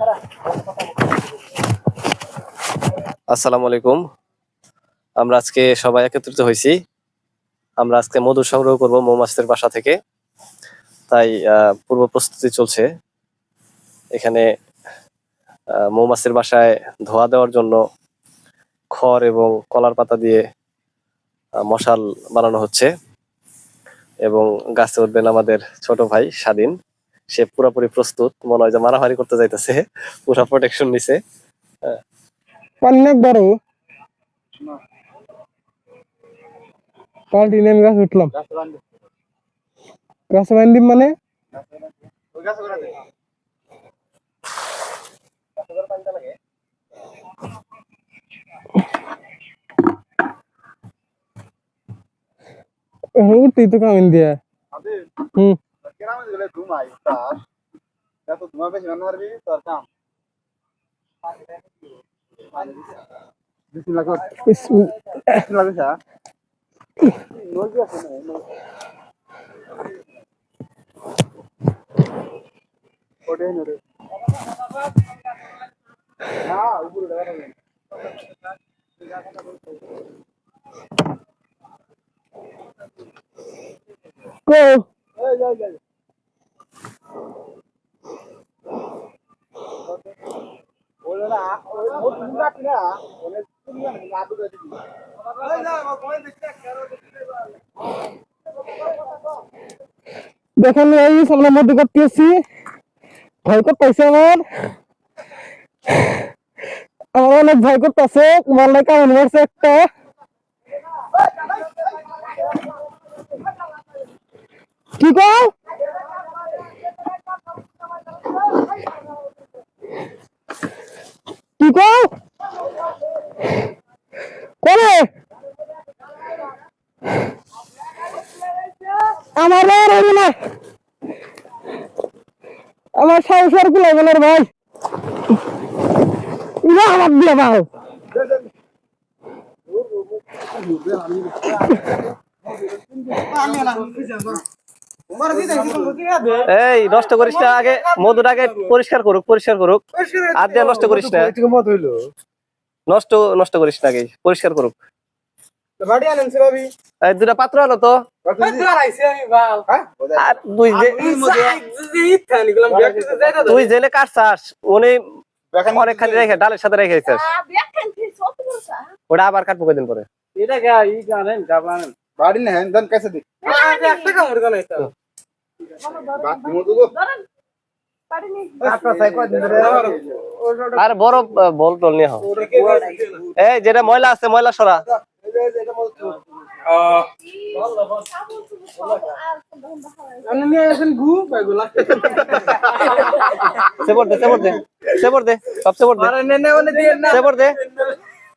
করে আসসালামু আলাইকুম। আমরা আজকে সবাই একত্রিত হয়েছি। আমরা আজকে মধু সংগ্রহ করব মৌমাছিদের বাসা থেকে। তাই পূর্ব প্রস্তুতি চলছে। এখানে মৌমাছির বাসায় ধোয়া দেওয়ার জন্য খড় এবং কলার পাতা দিয়ে মশাল বানানো হচ্ছে। এবং গাছে উঠবেন আমাদের ছোট ভাই স্বাধীন। সে পুরোপুরি প্রস্তুত। মনে হয় যে মারামারি করতে যাইতেছে। পুরা প্রোটেকশন নিছে। অনেক বড় পাল্টি গাছ উঠলাম। মানে? উঠতেই তো কামিন দিয়ে। হুম। গ্রামে গেলে ঘুমাই তার। এত ঘুমা বেশি রান্না পারবি তোর কাম। বিসমিল্লাহ কর। বিসমিল্লাহ। বিসমিল্লাহ নজি আছে না। নরে না উপরে কেন দেখেন এই সামনে মধ্যে করতেছি ভয় করতেছে আমার। আমার অনেক ভয় করতেছে। মাল্লাই কামড় মারছে একটা। কি কও? কি কও? করে আমার আর হইল না। আমার সাহস আর গুলাই বলে রে ভাই। ইরা আমার দিয়ে ভাই এই নষ্ট করিস না আগে মধুর আগে পরিষ্কার করুক পরিষ্কার করুক। আর দিয়ে নষ্ট করিস না। নষ্ট নষ্ট করিস না আগে পরিষ্কার করুক। দুটা পাত্র আলো তো। হ্যাঁ? আর তুই যে তুই জেলে উনি অনেক খালি রেখে ডালের সাথে রেখে ওটা আবার কাটবো কদিন পরে? বাকি মধু গো আর বড় বল টল নিয়ে যেটা ময়লা আছে, ময়লা সরা। সেবর দে সেবর দে সেবর দে, সব সেবর দে। সেবর দে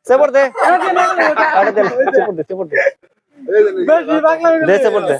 সেবর দে। সেবর দে সেবর দে। সেবর দে